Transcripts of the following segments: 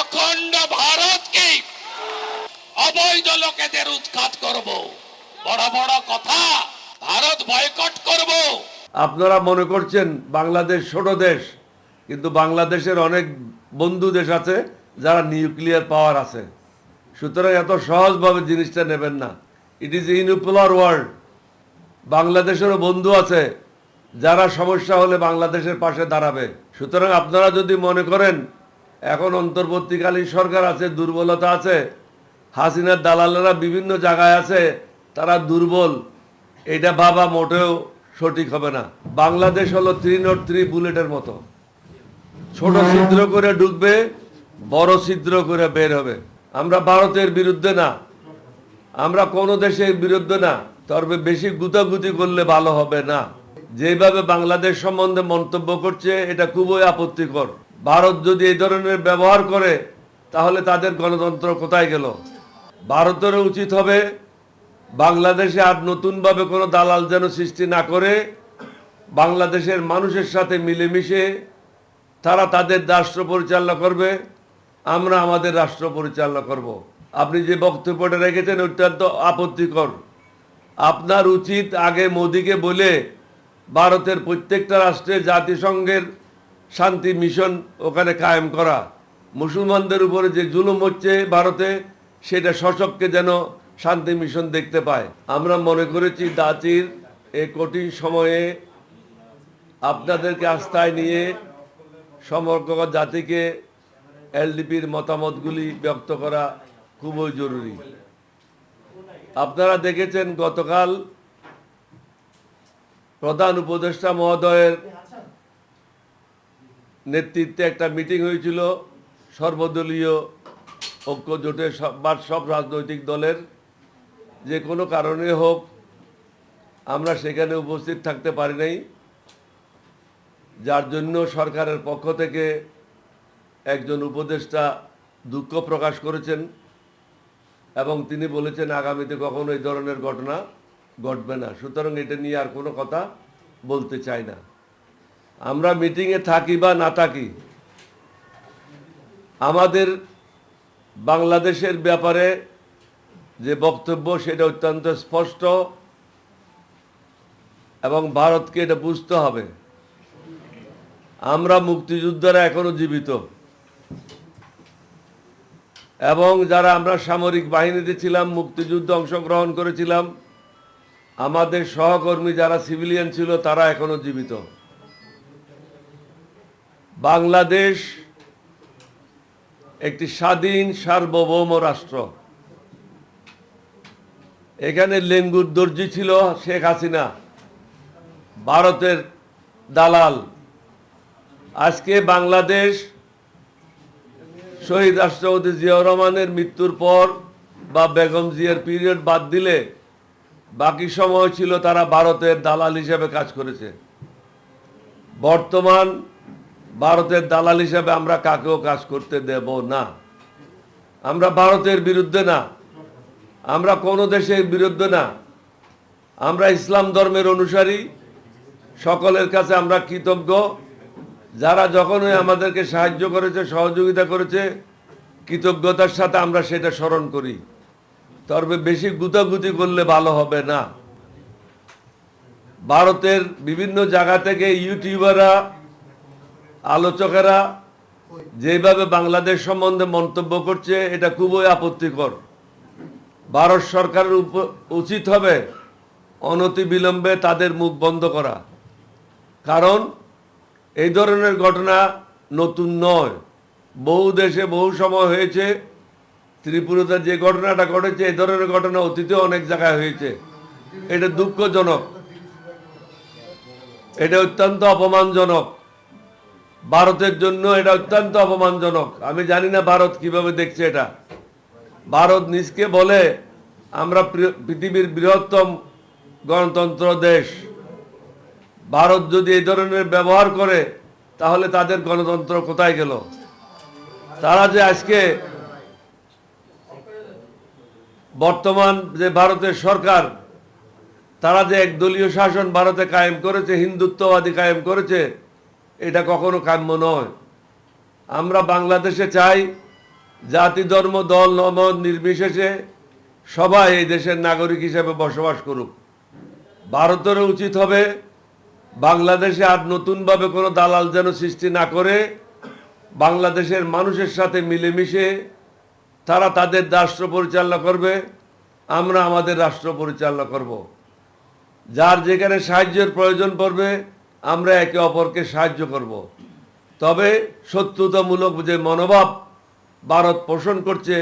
অখণ্ড ভারতকে অবৈধ লোকেদের উৎখাত করব। বড় বড় কথা, ভারত বয়কট করব। আপনারা মনে করছেন বাংলাদেশ ছোট দেশ, কিন্তু বাংলাদেশের অনেক বন্ধু দেশ আছে যারা নিউক্লিয়ার পাওয়ার আছে। সুতরাং এত সহজভাবে জিনিসটা নেবেন না। ইট ইজ ইনপোলার ওয়ার্ল্ড বাংলাদেশেরও বন্ধু আছে যারা সমস্যা হলে বাংলাদেশের পাশে দাঁড়াবে। সুতরাং আপনারা যদি মনে করেন এখন অন্তর্বর্তীকালীন সরকার আছে, দুর্বলতা আছে। হাসিনার দালালেরা বিভিন্ন জায়গায় আছে, তারা দুর্বল। এটা ভাবা মোটেও সঠিক হবে না। বাংলাদেশ হলো থ্রি নট থ্রি বুলেটের মতো। ছোট ছিদ্র করে ঢুকবে বড় ছিদ্র করে বের হবে। আমরা ভারতের বিরুদ্ধে না। আমরা কোনো দেশের বিরুদ্ধে না। তবে বেশি গুতাগুতি করলে ভালো হবে না। যেভাবে বাংলাদেশ সম্বন্ধে মন্তব্য করছে, এটা খুবই আপত্তিকর। ভারত যদি এই ধরনের ব্যবহার করে, তাহলে তাদের গণতন্ত্র কোথায় গেল ভারতেরও উচিত হবে বাংলাদেশে আর নতুনভাবে কোনো দালাল যেন সৃষ্টি না করে, বাংলাদেশের মানুষের সাথে মিলেমিশে তারা তাদের রাষ্ট্র পরিচালনা করবে, আমরা আমাদের রাষ্ট্র পরিচালনা করব। আপনি যে বক্তব্যটা রেখেছেন অত্যন্ত আপত্তিকর আপনার উচিত আগে মোদিকে বলে, ভারতের প্রত্যেকটা রাষ্ট্রে জাতিসংঘের শান্তি মিশন ওখানে কায়েম করা। মুসলমানদের উপরে যে জুলুম হচ্ছে ভারতে, সেটা সশককে যেন শান্তি মিশন দেখতে পায়। আমরা মনে করেছি জাতির এই কঠিন সময়ে আপনাদেরকে আস্থায় নিয়ে সমগ্র জাতিকে এলডিপির মতামতগুলি ব্যক্ত করা খুবই জরুরি। আপনারা দেখেছেন গতকাল প্রধান উপদেষ্টা মহোদয়ের নেতৃত্বে একটা মিটিং হয়েছিল। সর্বদলীয় ঐক্য জোটের সব সব রাজনৈতিক দলের। যে কোনো কারণে হোক, আমরা সেখানে উপস্থিত থাকতে পারি নাই। যার জন্য সরকারের পক্ষ থেকে একজন উপদেষ্টা দুঃখ প্রকাশ করেছেন এবং তিনি বলেছেন, আগামীতে কখনো এই ধরনের ঘটনা ঘটবে না। সুতরাং এটা নিয়ে আর কোনো কথা বলতে চাই না। আমরা মিটিংয়ে থাকি বা না থাকি, আমাদের বাংলাদেশের ব্যাপারে যে বক্তব্য সেটা অত্যন্ত স্পষ্ট এবং ভারতকে এটা বুঝতে হবে। আমরা মুক্তিযোদ্ধারা এখনও জীবিত। এবং যারা আমরা সামরিক বাহিনীতে ছিলাম, মুক্তিযুদ্ধে অংশগ্রহণ করেছিলাম, আমাদের সহকর্মী যারা সিভিলিয়ান ছিল, তারা এখনও জীবিত। বাংলাদেশ একটি স্বাধীন সার্বভৌম রাষ্ট্র। এখানে লেঙ্গুর দর্জি ছিল শেখ হাসিনা, ভারতের দালাল। আজকে বাংলাদেশ শহীদ রাষ্ট্রপতি জিয়াউর রহমানের মৃত্যুর পর বা বেগম জিয়ার পিরিয়ড বাদ দিলে বাকি সময় ছিল তারা ভারতের দালাল হিসেবে কাজ করেছে। বর্তমান ভারতের দালাল হিসাবে আমরা কাকেও কাজ করতে দেব না। আমরা ভারতের বিরুদ্ধে না। আমরা কোনো দেশের বিরুদ্ধে না। আমরা ইসলাম ধর্মের অনুসারী। সকলের কাছে আমরা কৃতজ্ঞ। যারা যখনই আমাদেরকে সাহায্য করেছে, সহযোগিতা করেছে, কৃতজ্ঞতার সাথে আমরা সেটা স্মরণ করি। তবে বেশি গুতাগুতি করলে ভালো হবে না। ভারতের বিভিন্ন জায়গা থেকে ইউটিউবাররা আলোচকেরা যেভাবে বাংলাদেশ সম্বন্ধে মন্তব্য করছে এটা খুবই আপত্তিকর। ভারত সরকারের উচিত হবে অনতি বিলম্বে তাদের মুখ বন্ধ করা। কারণ এই ধরনের ঘটনা নতুন নয়। বহু দেশে বহু সময় হয়েছে ত্রিপুরাতে যে ঘটনাটা ঘটেছে এই ধরনের ঘটনা অতীতে অনেক জায়গায় হয়েছে। এটা দুঃখজনক। এটা অত্যন্ত অপমানজনক। ভারতের জন্য এটা অত্যন্ত অপমানজনক। আমি জানি না ভারত কীভাবে দেখছে এটা। ভারত নিজকে বলে, আমরা পৃথিবীর বৃহত্তম গণতন্ত্র দেশ। ভারত যদি এই ধরনের ব্যবহার করে, তাহলে তাদের গণতন্ত্র কোথায় গেল? তারা যে আজকে বর্তমান যে ভারতের সরকার, তারা যে একদলীয় শাসন ভারতে কায়েম করেছে, হিন্দুত্ববাদী কায়েম করেছে এটা কখনো কাম্য নয়। আমরা বাংলাদেশে চাই জাতি, ধর্ম, দল নমত নির্বিশেষে সবাই এই দেশের নাগরিক হিসেবে বসবাস করুক। ভারতেরও উচিত হবে বাংলাদেশে আর নতুনভাবে কোনো দালাল যেন সৃষ্টি না করে বাংলাদেশের মানুষের সাথে মিলেমিশে তারা তাদের রাষ্ট্র পরিচালনা করবে, আমরা আমাদের রাষ্ট্র পরিচালনা করব। যার যেখানে সাহায্যের প্রয়োজন পড়বে আমরা একে অপরকে সাহায্য করব। তবে শত্রুতামূলক যে মনোভাব ভারত পোষণ করছে,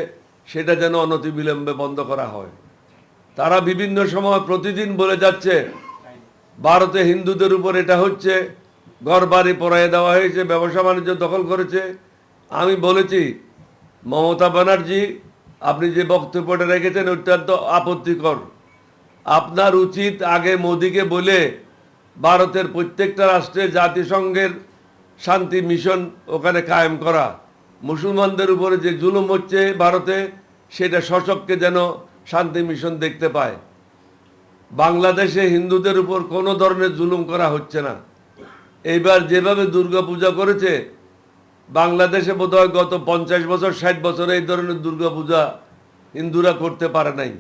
সেটা যেন অনতিবিলম্বে বন্ধ করা হয়। তারা বিভিন্ন সময় প্রতিদিন বলে যাচ্ছে, ভারতে হিন্দুদের উপর এটা হচ্ছে ঘর বাড়ি পড়াইয়ে দেওয়া হয়েছে, ব্যবসা বাণিজ্য দখল করেছে। আমি বলেছি, মমতা ব্যানার্জি, আপনি যে বক্তব্যটা রেখেছেন অত্যন্ত আপত্তিকর। আপনার উচিত আগে মোদিকে বলে ভারতের প্রত্যেকটা রাষ্ট্রে জাতিসংঘের শান্তি মিশন ওখানে কায়েম করা। মুসলমানদের উপরে যে জুলুম হচ্ছে ভারতে সেটা সশককে যেন শান্তি মিশন দেখতে পায়। বাংলাদেশে হিন্দুদের উপর কোনো ধরনের জুলুম করা হচ্ছে না। এইবার যেভাবে দুর্গা পূজা করেছে বাংলাদেশে বোধহয় গত পঞ্চাশ বছর ষাট বছরে এই ধরনের দুর্গা পূজা হিন্দুরা করতে পারে নাই।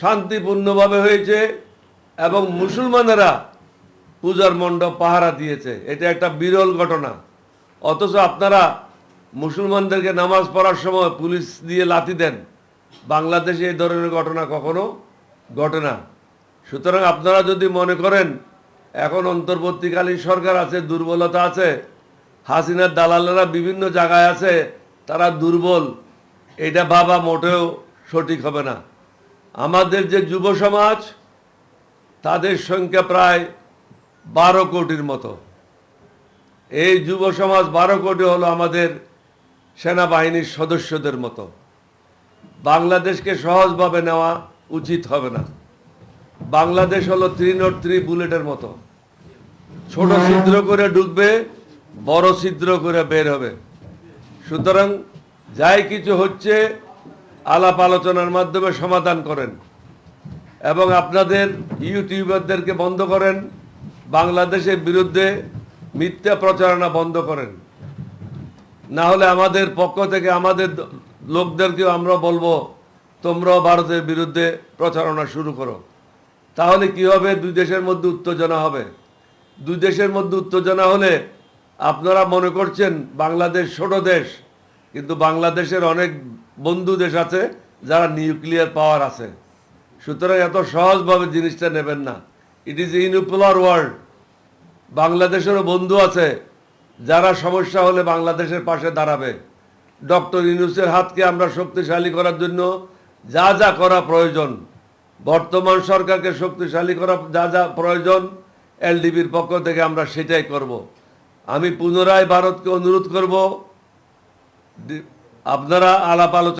শান্তিপূর্ণভাবে হয়েছে। এবং মুসলমানেরা পূজার মণ্ডপ পাহারা দিয়েছে। এটা একটা বিরল ঘটনা। অথচ আপনারা মুসলমানদেরকে নামাজ পড়ার সময় পুলিশ দিয়ে লাথি দেন। বাংলাদেশে এই ধরনের ঘটনা কখনো ঘটে না। সুতরাং আপনারা যদি মনে করেন, এখন অন্তর্বর্তীকালীন সরকার আছে, দুর্বলতা আছে, হাসিনার দালালেরা বিভিন্ন জায়গায় আছে, তারা দুর্বল। এটা ভাবা মোটেও সঠিক হবে না। আমাদের যে যুব সমাজ তাদের সংখ্যা প্রায় বারো কোটির মতো। এই যুব সমাজ বারো কোটি হলো আমাদের সেনাবাহিনীর সদস্যদের মতো। বাংলাদেশকে সহজভাবে নেওয়া উচিত হবে না। বাংলাদেশ হলো থ্রি নট থ্রি বুলেটের মতো। ছোট ছিদ্র করে ঢুকবে বড় ছিদ্র করে বের হবে। সুতরাং যাই কিছু হচ্ছে আলাপ আলোচনার মাধ্যমে সমাধান করেন। এবং আপনাদের ইউটিউবারদেরকে বন্ধ করেন, বাংলাদেশের বিরুদ্ধে মিথ্যা প্রচারণা বন্ধ করেন। না হলে আমাদের পক্ষ থেকে আমাদের লোকদেরকেও আমরা বলব, তোমরাও ভারতের বিরুদ্ধে প্রচারণা শুরু করো। তাহলে কি হবে? দুই দেশের মধ্যে উত্তেজনা হবে। দুই দেশের মধ্যে উত্তেজনা হলে আপনারা মনে করছেন বাংলাদেশ ছোট দেশ, কিন্তু বাংলাদেশের অনেক বন্ধু দেশ আছে যারা নিউক্লিয়ার পাওয়ার আছে। সুতরাং এত সহজভাবে জিনিসটা নেবেন না। ইট ইজ ইনউপুলার ওয়ার্ল্ড বাংলাদেশেরও বন্ধু আছে, যারা সমস্যা হলে বাংলাদেশের পাশে দাঁড়াবে। ডক্টর ইউনুসের হাতকে আমরা শক্তিশালী করার জন্য যা যা করা প্রয়োজন, বর্তমান সরকারকে শক্তিশালী করা যা যা প্রয়োজন, এলডিবির পক্ষ থেকে আমরা সেটাই করব। আমি পুনরায় ভারতকে অনুরোধ করব, আপনারা আলাপ আলোচনা